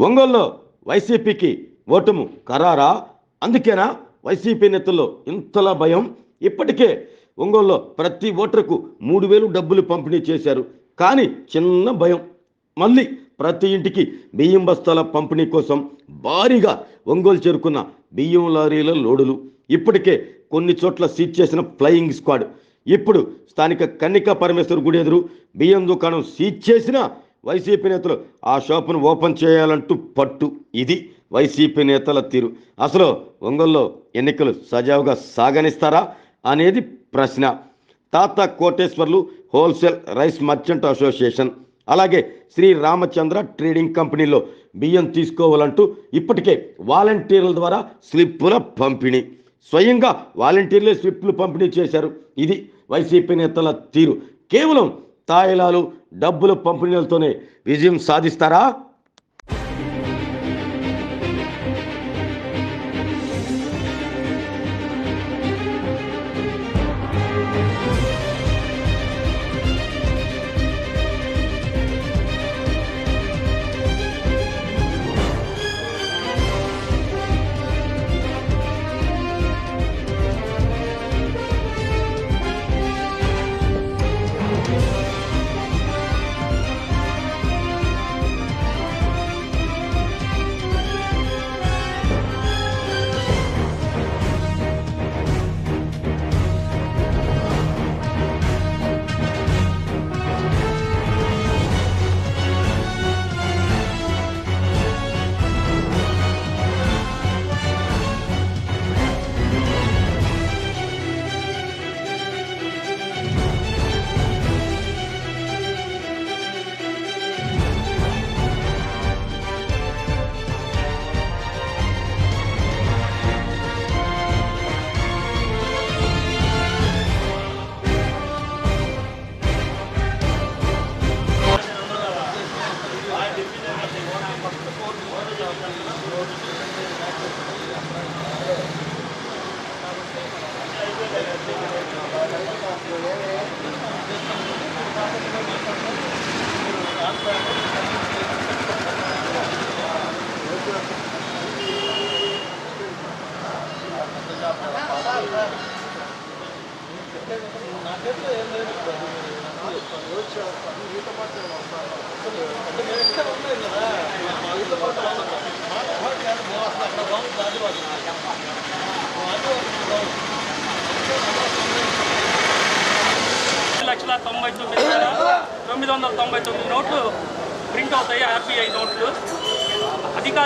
ఒంగోలులో వైసీపీకి ఓటము ఖరారా? అందుకేనా వైసీపీ నేతల్లో ఇంతలా భయం? ఇప్పటికే ఒంగోలులో ప్రతి ఓటరుకు మూడు వేలు డబ్బులు పంపిణీ చేశారు. కానీ చిన్న భయం. మళ్ళీ ప్రతి ఇంటికి బియ్యం బస్తాల పంపిణీ కోసం భారీగా ఒంగోలు చేరుకున్న బియ్యం లారీల లోడులు. ఇప్పటికే కొన్ని చోట్ల సీజ్ చేసిన ఫ్లయింగ్ స్క్వాడ్. ఇప్పుడు స్థానిక కన్నికా పరమేశ్వర్ గుడి ఎదురు బియ్యం దుకాణం సీజ్ చేసిన వైసీపీ నేతలు ఆ షాపును ఓపెన్ చేయాలంటూ పట్టు. ఇది వైసీపీ నేతల తీరు. అసలు ఒంగోలులో ఎన్నికలు సజావుగా సాగనిస్తారా అనేది ప్రశ్న. తాత Koteswarlu wholesale rice merchant association అలాగే శ్రీ రామచంద్ర ట్రేడింగ్ కంపెనీలో బియ్యం తీసుకోవాలంటూ ఇప్పటికే వాలంటీర్ల ద్వారా స్లిప్పుల పంపిణీ. స్వయంగా వాలంటీర్లే స్లిప్లు పంపిణీ చేశారు. ఇది వైసీపీ నేతల తీరు. కేవలం తాయిలాలు డబ్బులు పంపిణీలతోనే విజయం సాధిస్తారా?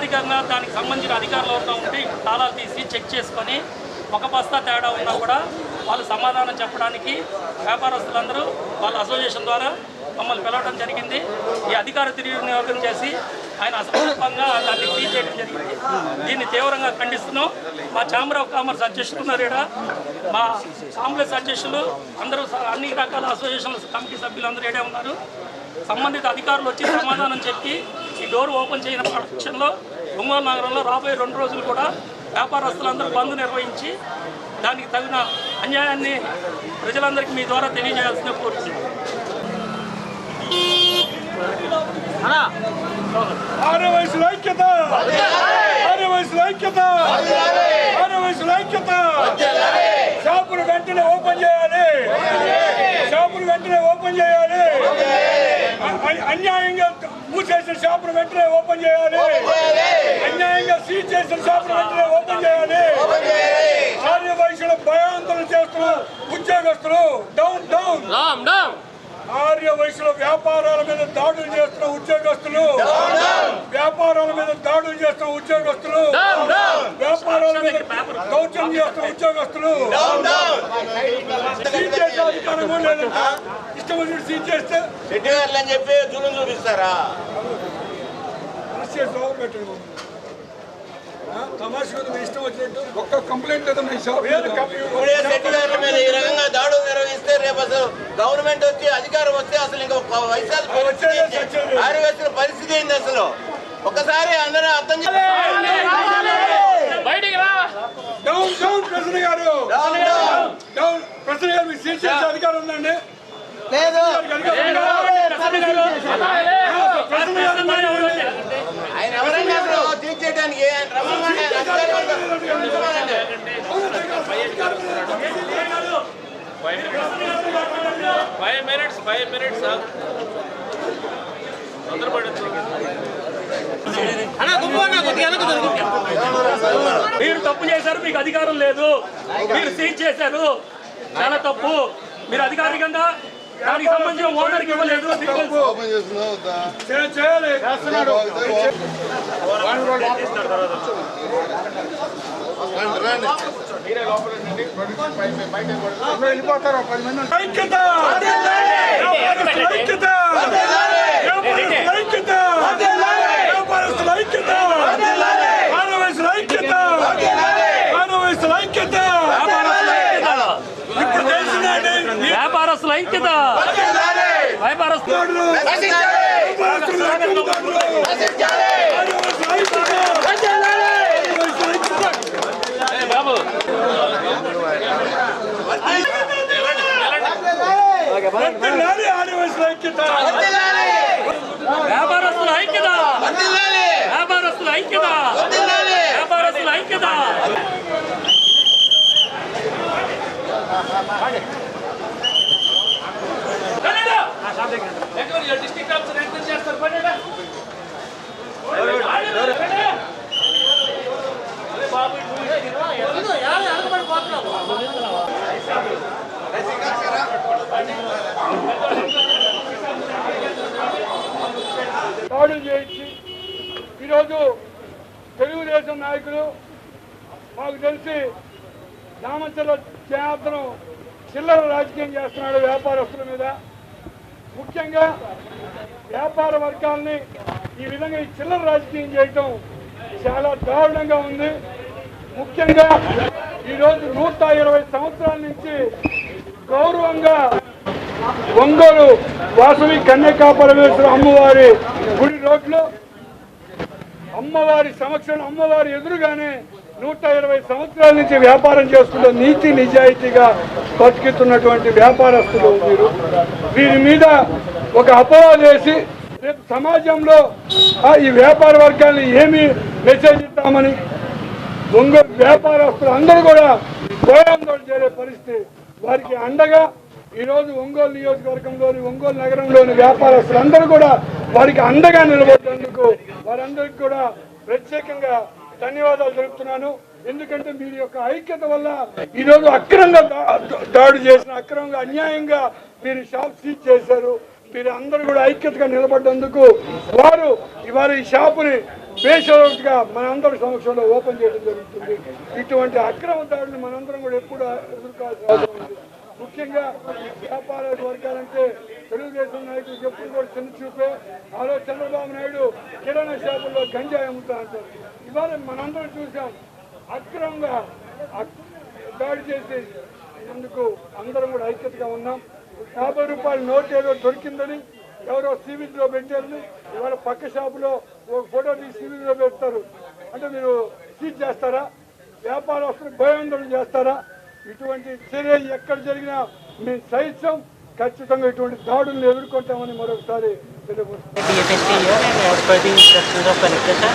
అధికారికంగా దానికి సంబంధించిన అధికారులు ఎవరితో ఉంటే తాళాలు తీసి చెక్ చేసుకొని ఒక బస్తా తేడా ఉన్నా కూడా వాళ్ళు సమాధానం చెప్పడానికి వ్యాపారస్తులందరూ వాళ్ళ అసోసియేషన్ ద్వారా మమ్మల్ని పిలవడం జరిగింది. ఈ అధికార దుర్వినియోగం చేసి ఆయన అసమర్పంగా దాన్ని సీజ్ చేయడం జరిగింది. దీన్ని తీవ్రంగా ఖండిస్తున్నాం. మా ఛాంబర్ ఆఫ్ కామర్స్ అధ్యక్షులు ఉన్నారు మా కాంగ్రెస్ అధ్యక్షులు అందరూ అన్ని రకాల అసోసియేషన్ కమిటీ సభ్యులు అందరూ ఈడే ఉన్నారు. సంబంధిత అధికారులు వచ్చి సమాధానం చెప్పి ఈ డోర్ ఓపెన్ చేయని పక్షంలో ఒంగోలు నగరంలో రాబోయే రెండు రోజులు కూడా వ్యాపారస్తులందరూ బంద్ నిర్వహించి దానికి తగిన అన్యాయాన్ని ప్రజలందరికీ మీ ద్వారా తెలియజేయాల్సిన కోరుతున్నాను ఐక్యత. ఐక్యత. ఐక్యత. షాపులు వెంటనే ఓపెన్ చేయాలి. షాపులు వెంటనే ఓపెన్ చేయాలి. అన్యాయంగా మూసేసిన షాపులు వెంటనే ఓపెన్ చేయాలి. అన్యాయంగా సీజ్ చేసిన షాపులు వెంటనే ఓపెన్ చేయాలి. ఆర్య వయసులో భయాందోళన చేస్తున్న ఉద్యోగస్తులు డౌన్ డౌన్ ఆర్య వయసులో వ్యాపారాల మీద దాడులు చేస్తున్న ఉద్యోగస్తులు. వ్యాపారాల మీద దాడులు చేస్తున్న ఉద్యోగస్తులు. వ్యాపారాల మీద దౌర్జన్యం చేస్తున్న ఉద్యోగస్తులు. ఇష్టం సీజ్ చేస్తే చెప్పి చూపిస్తారా? తమాషా మీ ఇష్టం వచ్చినట్టు ఒక్క కంప్లైంట్ లేదా మీ షాప్ ఇప్పుడే రెడ్డి గారి మీద ఈ రకంగా దాడులు నిర్వహిస్తే రేపు అసలు గవర్నమెంట్ వచ్చి అధికారం వస్తే అసలు ఇంకా ఒక వయసాల పరిస్థితి ఏంటి? ఆరు వయసుల పరిస్థితి ఏంది అసలు? ఒకసారి అందరూ అర్థం డౌన్ డౌన్ ప్రెసిడెంట్ గారు. డౌన్ ప్రెసిడెంట్ గారు మీకు సీజ్ చేసే అధికారం ఉందండి. లేదు. ఫైవ్ మినిట్స్ ఫైవ్ మినిట్స్ మీరు తప్పు చేశారు మీకు అధికారం లేదు. మీరు సీజ్ చేశారు. చాలా తప్పు. మీరు అధికారికంగా దానికి సంబంధించిన ఓనర్కి ఇవ్వలేదు. సిగ్నల్స్ ఓపెన్ చేస్తుందా వద్దా? చే- చేయాలి. రండి రండి. వెళ్ళిపోతారు పది మంది ఐక్యత! ఐక్యత! ఐక్యత! ఐక్యత మానవస్తుల ఐక్యత మానవస్తుల ఐక్యత ఇప్పుడు తెలిసిందండి వ్యాపారస్తుల ఐక్యత వ్యాపారస్తులు వ్యాపారస్తుల ఐక్యత మానవస్తుల ఐక్యత మానవస్తుల ఐక్యత బాబు వ్యాపారస్తుల ఐక్యత! వ్యాపారస్తుల ఐక్యత! వ్యాపారస్తుల ఐక్యత! డిస్ట్రిక్ట్ ఆఫీసర్ చేస్తారు దాడులు చేయించి ఈరోజు తెలుగుదేశం నాయకులు మాకు తెలిసి రామచంద్ర జనార్దనం చిల్లర రాజకీయం చేస్తున్నాడు వ్యాపారస్తుల మీద. ముఖ్యంగా వ్యాపార వర్గాల్ని ఈ విధంగా ఈ చిల్లర రాజకీయం చేయటం చాలా దారుణంగా ఉంది. ముఖ్యంగా ఈరోజు నూట ఇరవై సంవత్సరాల నుంచి గౌరవంగా ఒంగోలు వాసవి కన్యకా పరమేశ్వర అమ్మవారి గుడి రోడ్లో అమ్మవారి సమక్షంలో అమ్మవారి ఎదురుగానే నూట ఇరవై సంవత్సరాల నుంచి వ్యాపారం చేసుకుంటూ నీతి నిజాయితీగా బతుకుతున్నటువంటి వ్యాపారస్తులు మీరు. వీరి మీద ఒక అపోవా వేసి రేపు సమాజంలో ఆ, ఈ వ్యాపార వర్గాన్ని ఏమి మెసేజ్ ఇస్తామని ఒంగోలు వ్యాపారస్తులు అందరూ కూడా భయాందోళన చేసే పరిస్థితి. వారికి అండగా ఈరోజు ఒంగోలు నియోజకవర్గంలోని ఒంగోలు నగరంలోని వ్యాపారస్తులు అందరూ కూడా వారికి అండగా నిలబడేందుకు వారందరికీ కూడా ప్రత్యేకంగా ధన్యవాదాలు తెలుపుతున్నాను. ఎందుకంటే మీరు యొక్క ఐక్యత వల్ల ఈరోజు అక్రమంగా దా- దాడి చేసిన అక్రమంగా అన్యాయంగా మీరు షాప్ సీజ్ చేశారు. మీరు అందరూ కూడా ఐక్యతగా నిలబడ్డందుకు వారు ఇవాళ ఈ షాపుని బేషరతుగా మనందరి సమక్షంలో ఓపెన్ చేయడం జరుగుతుంది. ఇటువంటి అక్రమ దాడులు మనందరం కూడా ఎప్పుడు ఎదుర్కోవాల్సి అవసరం ఉంది. ముఖ్యంగా వ్యాపార వర్గాలంటే తెలుగుదేశం నాయకులు ఎప్పుడు కూడా చిన్న చూపే ఆలో చంద్రబాబు నాయుడు కిరాణా షాపుల్లో గంజాయి అమ్ముతా అంటారు ఇవాళ మనందరం చూసాం అక్రమంగా దాడి చేసి అందుకు అందరం కూడా ఐక్యతగా ఉన్నాం. యాభై రూపాయల నోట్ ఏదో దొరికిందని ఎవరో సివిల్లో పెట్టారని ఇవాళ పక్క షాపులో ఒక ఫోటో తీసి సివిల్లో పెడతారు. అంటే మీరు సీజ్ చేస్తారా? వ్యాపారస్తులు భయాందోళన చేస్తారా? ఇటువంటి చర్య ఎక్కడ జరిగినా మేము సహించాం ఖచ్చితంగా ఇటువంటి దాడులను ఎదుర్కొంటామని మరొకసారి తెలియపరుస్తున్నాం DFSC here and as per the instructions of Collector sir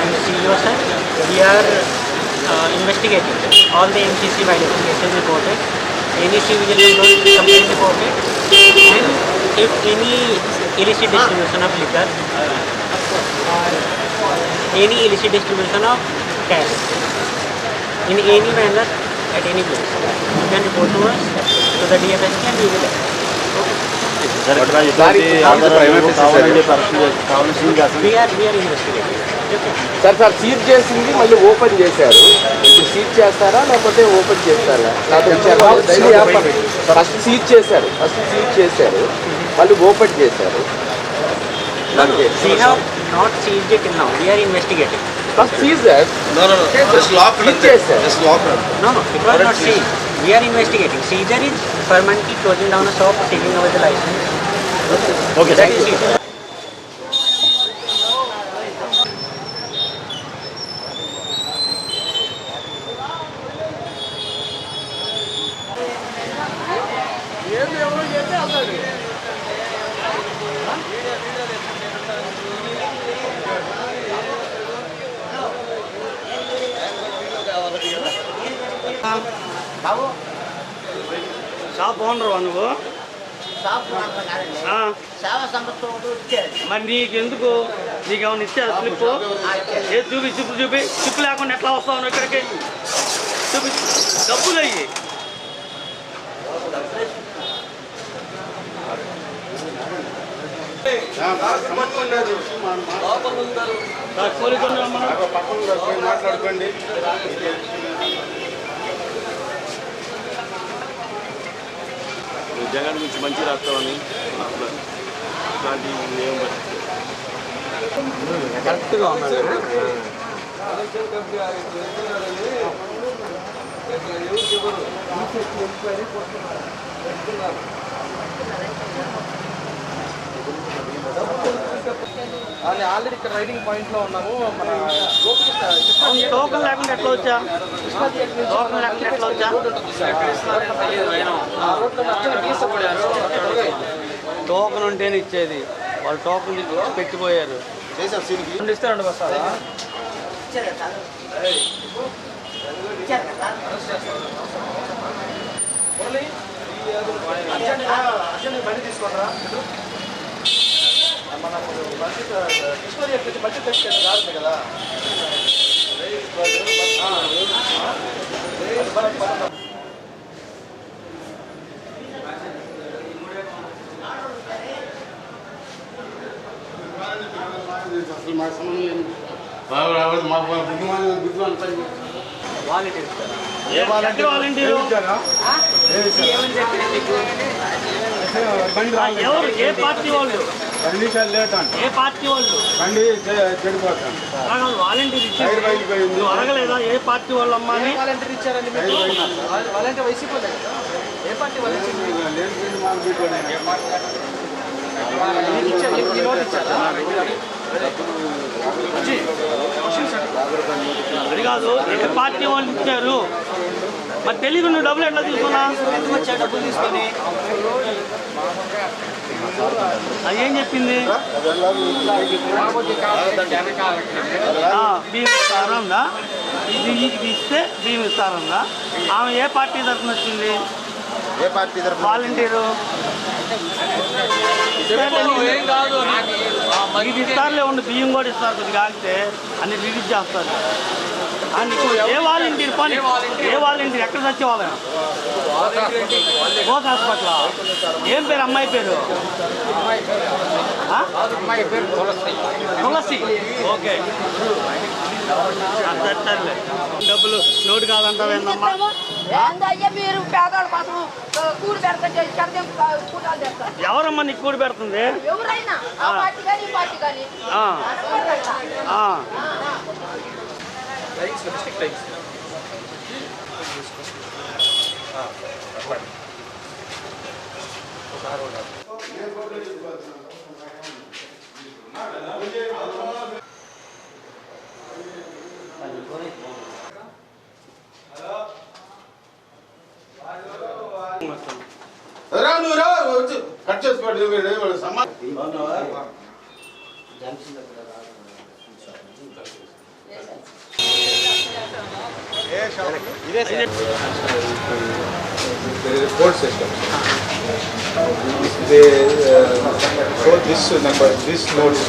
and CEO sir, we are uh, investigating all the MCC violation cases reported, any civil complaint reported and if any illicit distribution of liquor or any illicit distribution of cash in any manner at any place. You can report to us to the DFS and we will sir sir seat చేసింది మళ్ళీ open చేశారు. Seize చేస్తారా లేకపోతే open చేస్తారా? First seize చేశారు. First seize చేశారు. మళ్ళీ open చేశారు. Not seize investigating First seizure. No, no, no. Just lock it. Just lock it. No, no. It are not seized. We are investigating. Seizure is permanently closing down a shop, taking away the license. Okay. That is seizure. మరి నీకు ఎందుకు నీకు ఏమైనా ఇచ్చారు slip ఏ చూపి చూపి చూపి. Slip లేకుండా ఎట్లా వస్తావు ఇక్కడికి? చూపి. డబ్బులు అయ్యి. మాట్లాడుకోండి జగన్ గురించి మంచి రాస్తామని ఇట్లాంటి ఏం ఆల్రెడీ ఇక్కడ రైడింగ్ పాయింట్లో ఉన్నాము. మన టోకన్ లేకుండా ఎట్లా వచ్చా? టోకన్ లేకుండా ఎట్లా వచ్చా? టోకన్ ఉంటేనే ఇచ్చేది. వాళ్ళు టోకన్ పెట్టిపోయారు ఇస్తారండి బస్ బండి తీసుకోరా మన తెచ్చాను కాదు కదా అసలు మాకు సంబంధం లేదు బాబు రావద్దు మాకు బుద్ధిమాన్ ఏ పార్టీ వాళ్ళు లేట్ అంట ఏ పార్టీ వాళ్ళు బండి చెడిపోతాను వాలంటీర్ అడగలేదా ఏ పార్టీ వాళ్ళు అమ్మా అని వాలంటీర్ ఇచ్చారండి వాలంటీర్ వైసీపీ ఏ పార్టీ వాళ్ళు ఇచ్చారు ఇచ్చారా అది కాదు ఏ పార్టీ వాళ్ళు ఇచ్చారు. మరి తెలియదు నువ్వు డబ్బులు ఎట్లా తీసుకున్నా? ఎందుకు వచ్చారు డబ్బులు తీసుకొని? అది ఏం చెప్పింది? ఇస్తారందా ఇది ఇది ఇస్తే బియ్యం ఇస్తారందా ఆమె ఏ పార్టీ తరఫున వచ్చింది? ఏ పార్టీ తరఫున వాలంటీరు. ఏం కాదు ఇది ఇస్తారులే ఉండి బియ్యం కూడా ఇస్తారు కొద్దిగా ఆగితే అన్ని రిలీజ్ చేస్తారు. ఏ వాలంటీర్ పని? ఏ వాలంటీర్? ఎక్కడ చచ్చేవాళ్ళ ఓక్ హాస్పిటల్? ఏం పేరు? అమ్మాయి పేరు? తులసి. ఓకే. డబ్బులు నోటు కాదంటావు ఏందమ్మా? మీరు పేదవాళ్ళ కోసం ఎవరమ్మా నీకు కూడి పెడుతుంది? ఎవరైనా ఆ పార్టీ కానీ ఈ పార్టీ కానీ ఆ, ఆ. డిస్ట్రిక్ట్ రైట్స్ రా నువ్వు రా వచ్చి కట్ చేసి పడి సమ్మా report system. They uh, show this number, this notes.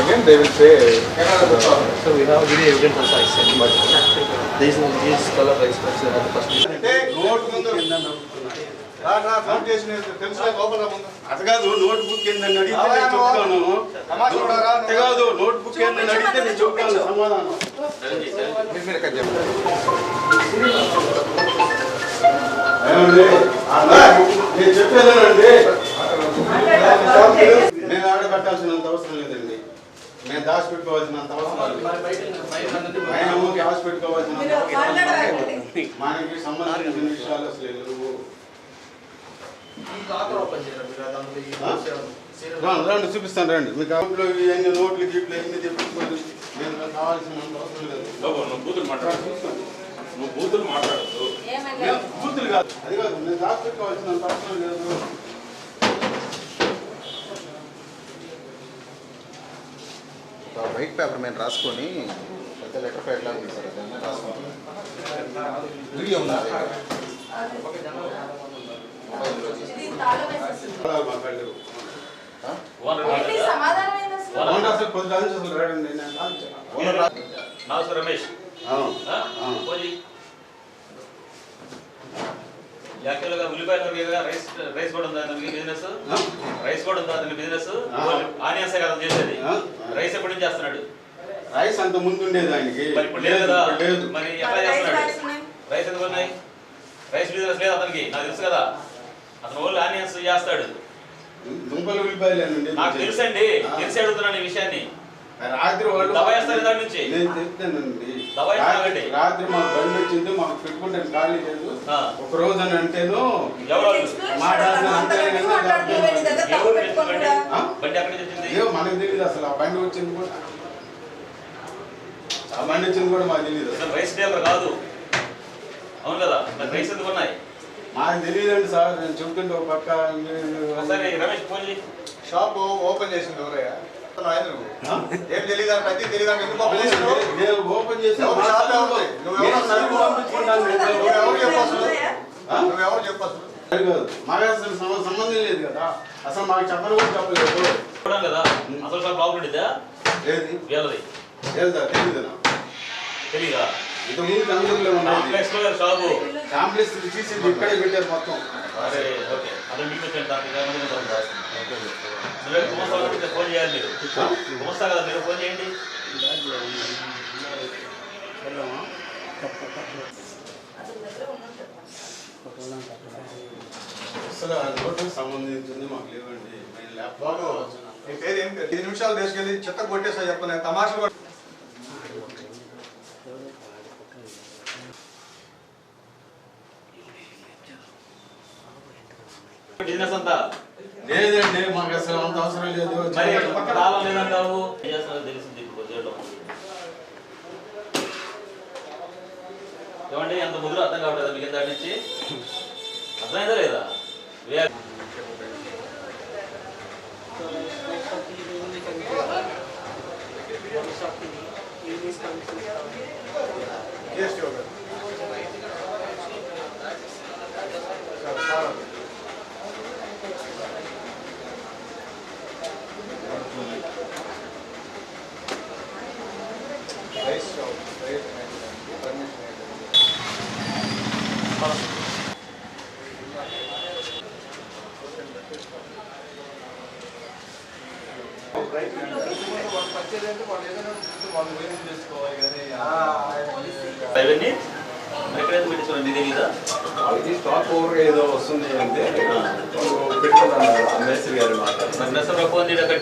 Again, they will say. Also I but color rice the first. Note అది కాదు నోట్ బుక్ ఏందని అడిగితే నేను చెప్తాను అది కాదు నోట్ బుక్ ఏందని అడిగితే నేను చెప్తాను సమాధానం అన్నా, నేను చెప్పేదేనండి నేను ఆడబెట్టాల్సినంత అవసరం లేదండి నేను దాచిపెట్టుకోవాల్సినంత అవసరం లేదు. ఆయన ఊరికి హాస్పిటల్కోవాల్సినంత అవసరం లేదు. మనకి సంబంధించిన విషయాలు అసలు లేవు రండి చూపిస్తాను రండి. మీకు అప్పుడు ఇవన్నీ నోట్లు గిట్లు ఇవన్నీ తెప్పించుకోండి నేను కావాల్సినంత అవసరం లేదు. నువ్వు బూతులు మాట్లాడు నువ్వు బూతులు మాట్లాడద్దు బూతులు కాదు. అది కాదు నేను దాచిపెట్టుకోవాల్సినంత అవసరం లేదు. వైట్ పేపర్ మీద రాసుకొని పెద్ద లెటర్ ప్యాడ్ లాగా ఉంది సార్ రాసుకుంటాం వీడియో ఉందా? ఓనర్ రమేష్. యాక్చువల్గా ఉల్లిపాయలు మీద రైస్ రైస్ కూడా ఉందా బిజినెస్? రైస్ కూడా ఉందా బిజినెస్. ఆనియన్స్ కదా చేసేది? ఆ? రైస్ ఎప్పటి నుంచి చేస్తున్నాడు? రైస్ అంత ముందు ఉండేది ఆయనకి. మరి ఇప్పుడు లేదు కదా. లేదు. మరి ఎట్లా చేస్తున్నాడు? రైస్ ఎందుకు ఉన్నాయి? రైస్ బిజినెస్ లేదు అతనికి. నాకు తెలుసు కదా. అతను ఓన్లీ ఆనియన్స్ చేస్తాడు. దుంపలు ఉల్లిపాయలేనండి నాకు తెలుసండి. తెలిసి అడుగుతున్నాను ఈ విషయాన్ని. రాత్రి వాళ్ళు నుంచి? నేను చెప్తానండి. రాత్రి- రాత్రి మాకు బండి వచ్చింది మాకు పెట్టుకుంటాను ఖాళీ లేదు. ఒక రోజు అని అంటేను ఎవరు మాట్లాడుతున్నా మనకు తెలియదు అసలు ఆ బండి వచ్చింది కూడా. ఆ బండి వచ్చింది కూడా మాకు తెలియదు అసలు రైస్ డీలర్ కాదు. అవును కదా రైస్ ఎందుకు ఉన్నాయి మాకు తెలియదండి సార్ నేను చెప్తుంటే ఒక పక్క రమేష్ షాప్ ఓపెన్ చేసింది ఎవరయ్యా? ఆయన నువ్వు ఆ? ఏం తెలియదు ప్రతి తెలియదు ఎందుకు ఓపెన్ చేసినావు నేను ఓపెన్ చేసి ఎవరు షాప్ ఎవరు? నువ్వు ఎవరు సరుకు పంపించుకుంటాను. నేను. నువ్వు ఎవరు చెప్పు అసలు ఆ? నువ్వు ఎవరు చెప్పు అసలు అది కాదు. మాకు అసలు సమ- సంబంధం లేదు కదా. అసలు మాకు చెప్పని కూడా చెప్పలేదు చూడాలి కదా? అసలు ప్రాబ్లం ఉండిద్దా? ఏది? వీళ్ళది. తెలియదు నాకు తెలీదా ఇంత ముందు కంపెనీలో ఉండేది కాంప్లెక్స్లో షాపు కాంప్లెక్స్ తీసి ఇక్కడే పెట్టారు మొత్తం. సరే ఓకే. అదే మీకు వచ్చాను దానికి ఏమైనా ఉందా? నువ్వే గుమస్తా కాబట్టి ఫోన్ చేయాలి మీరు. మీరు ఫోన్ చేయండి. అసలు ఆ రోడ్డుకు సంబంధించింది మాకు లేవండి. మేము బాబు ల్యాప్టాప్ నీ పేరు ఏం పేరు? ఐదు నిమిషాలు తీసుకెళ్ళి చెత్త కొట్టేస్తా చెప్పను తమాషలు బిజినెస్ అంతా? లేదండి మాకు అసలు అంత అవసరం లేదు. మరి తాళం లేదంటావు? ఏం చేస్తారో తెలిసింది ఇప్పుడు చేయడం ఏమండి ఎంత ముదురు అర్థం కావట్లేదు మీకు దాని నుంచి? అర్థమైందా లేదా? జిఎస్టీ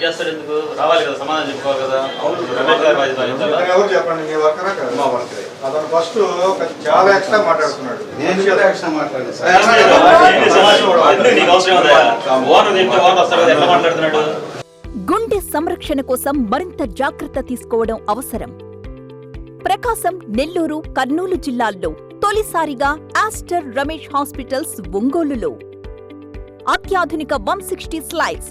చేస్తాడు ఎందుకు? రావాలి కదా సమాధానం చెప్పుకోవాలి కదా? ఎవరు చెప్పండి మీ వర్కరా మా వర్కరే. అతను ఫస్ట్ చాలా ఎక్స్ట్రా మాట్లాడుతున్నాడు. నేను కూడా గుండె సంరక్షణ కోసం మరింత జాగ్రత్త తీసుకోవడం అవసరం. ప్రకాశం నెల్లూరు కర్నూలు జిల్లాల్లో తొలిసారిగా ఆస్టర్ రమేష్ హాస్పిటల్స్ ఒంగోలులో. అత్యాధునిక one sixty slides